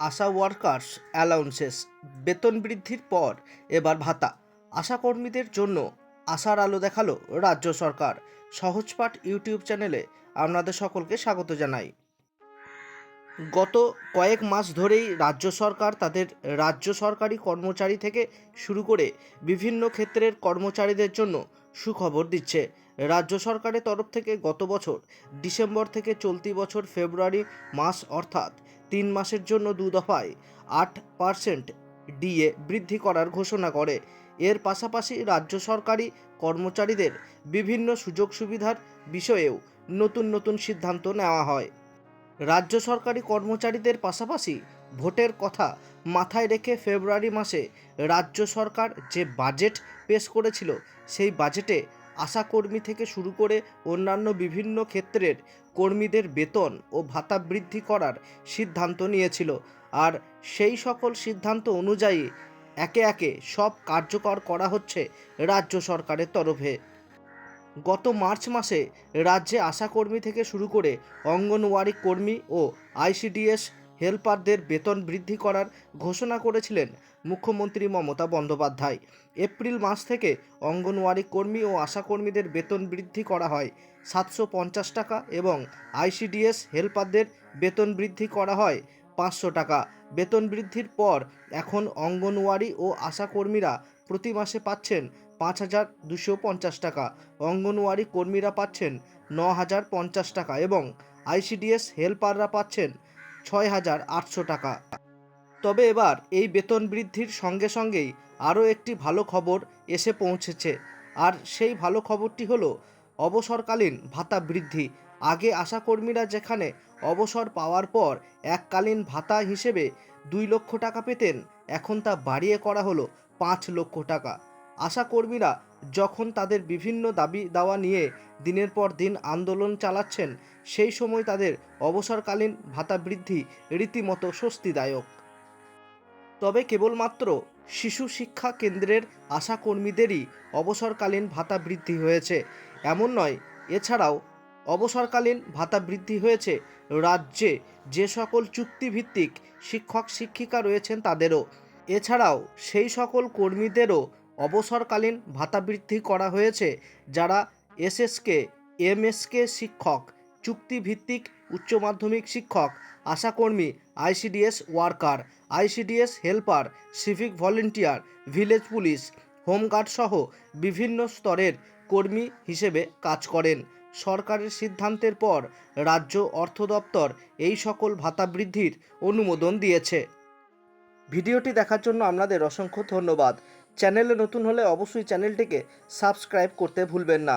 আশা workers allowances বেতন বৃদ্ধির পর এবার ভাতা। আশাকর্মীদের জন্য আশার আলো দেখাল রাজ্য সরকার। সহজপাঠ ইউটিউব চ্যানেলে আপনাদের সকলকে স্বাগত জানাই। গত কয়েক মাস ধরেই রাজ্য সরকার তাদের রাজ্য সরকারি কর্মচারী থেকে শুরু করে বিভিন্ন ক্ষেত্রের কর্মচারীদের জন্য সুখবর দিচ্ছে। রাজ্য সরকারের তরফ থেকে গত বছর ডিসেম্বর থেকে চলতি বছর ফেব্রুয়ারি মাস অর্থাৎ তিন মাসের জন্য দু দফায় আট পার্সেন্ট ডিএ বৃদ্ধি করার ঘোষণা করে। এর পাশাপাশি রাজ্য সরকারি কর্মচারীদের বিভিন্ন সুযোগ সুবিধার বিষয়েও নতুন নতুন সিদ্ধান্ত নেওয়া হয়। রাজ্য সরকারি কর্মচারীদের পাশাপাশি ভোটের কথা মাথায় রেখে ফেব্রুয়ারি মাসে রাজ্য সরকার যে বাজেট পেশ করেছিল, সেই বাজেটে আশাকর্মী থেকে শুরু করে অন্যান্য বিভিন্ন ক্ষেত্রের কর্মীদের বেতন ও ভাতা বৃদ্ধি করার সিদ্ধান্ত নিয়েছিল। আর সেই সকল সিদ্ধান্ত অনুযায়ী একে একে সব কার্যকর করা হচ্ছে রাজ্য সরকারের তরফে। গত মার্চ মাসে রাজ্যে আশাকর্মী থেকে শুরু করে অঙ্গনওয়াড়ি কর্মী ও আইসিডিএস হেল্পারদের বেতন বৃদ্ধি করার ঘোষণা করেছিলেন মুখ্যমন্ত্রী মমতা বন্দ্যোপাধ্যায়। এপ্রিল মাস থেকে অঙ্গনওয়াড়ি কর্মী ও আশাকর্মীদের বেতন বৃদ্ধি করা হয়। সাতশো পঞ্চাশ টাকা এবং আইসিডিএস হেল্পারদের বেতন বৃদ্ধি করা হয় পাঁচশো টাকা। বেতন বৃদ্ধির পর এখন অঙ্গনওয়াড়ি ও আশাকর্মীরা প্রতি মাসে পাচ্ছেন পাঁচ হাজার দুশো পঞ্চাশ টাকা। অঙ্গনওয়াড়ি কর্মীরা পাচ্ছেন ন হাজার পঞ্চাশ টাকা এবং আইসিডিএস হেল্পাররা পাচ্ছেন ছয় হাজার আটশো টাকা। তবে এবার এই বেতন বৃদ্ধির সঙ্গে সঙ্গেই আরও একটি ভালো খবর এসে পৌঁছেছে। আর সেই ভালো খবরটি হলো, অবসরকালীন ভাতা বৃদ্ধি। আগে আশাকর্মীরা যেখানে অবসর পাওয়ার পর এককালীন ভাতা হিসেবে দুই লক্ষ টাকা পেতেন, এখন তা বাড়িয়ে করা হলো পাঁচ লক্ষ টাকা। আশাকর্মীরা যখন তাদের বিভিন্ন দাবি দাওয়া নিয়ে দিনের পর দিন আন্দোলন চালাচ্ছেন, সেই সময় তাদের অবসরকালীন ভাতা বৃদ্ধি রীতিমতো স্বস্তিদায়ক। তবে কেবলমাত্র শিশু শিক্ষা কেন্দ্রের আশাকর্মীদেরই অবসরকালীন ভাতা বৃদ্ধি হয়েছে। এমন নয়, এছাড়াও অবসরকালীন ভাতা বৃদ্ধি হয়েছে। রাজ্যে যে সকল চুক্তিভিত্তিক শিক্ষক শিক্ষিকা রয়েছেন তাদেরও। এছাড়াও সেই সকল কর্মীদেরও অবসরকালীন ভাতা বৃদ্ধি করা হয়েছে যারা এসএসকে, এমএসকে শিক্ষক। চুক্তিভিত্তিক উচ্চ মাধ্যমিক শিক্ষক, আশাকর্মী, ICDS worker, ICDS helper, civic volunteer, village police, home guard সহ বিভিন্ন স্তরের কর্মী হিসেবে কাজ করেন। সরকারের সিদ্ধান্তের পর রাজ্য অর্থ দপ্তর এই সকল ভাতা বৃদ্ধির অনুমোদন দিয়েছে। ভিডিওটি দেখার জন্য আপনাদের অসংখ্য ধন্যবাদ। চ্যানেলে নতুন হলে অবশ্যই চ্যানেলটিকে সাবস্ক্রাইব করতে ভুলবেন না।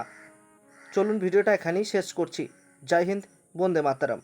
চলুন ভিডিওটা এখানেই শেষ করছি। জয় হিন্দ বন্দে মাতারাম।